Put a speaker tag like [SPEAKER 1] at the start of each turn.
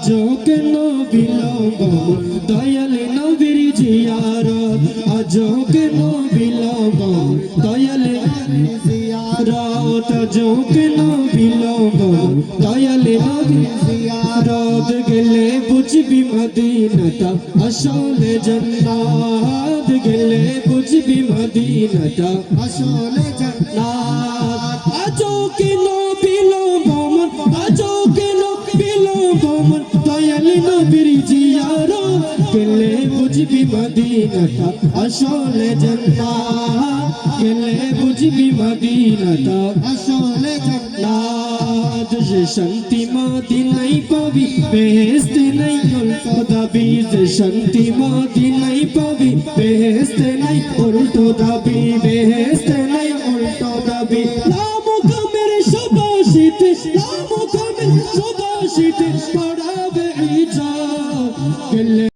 [SPEAKER 1] আজও কেন বিলম্ব দয়াল নবীর জিয়ারত। আজও কেন বিলম্ব দয়াল জিয়ারত। আজও কেন বিলম্ব দয়াল নবীর জিয়ারত। গেলে বুঝবি মদিনাটা, আসলে জান্নাত। গেলে বুঝবি মদিনাটা,
[SPEAKER 2] আসলে
[SPEAKER 1] জান্নাত। আজও কেন নবীর জিয়ারত গেলে বুঝবি মদিনাটা আসলে জান্নাত গেলে বুঝবি মদিনাটা
[SPEAKER 2] আসলে
[SPEAKER 1] জান্নাত যে শান্তি মদিনাই পাবি বেহেস্ত নাই উল্টো দাবি। যে শান্তি মদিনাই পাবি বেহেস্ত নাই উল্টো দাবি। বেহেস্ত নাই উল্টো দাবি। নাম কামের সুবাসিত নাম কামের সুবাসিত ইজা গেলে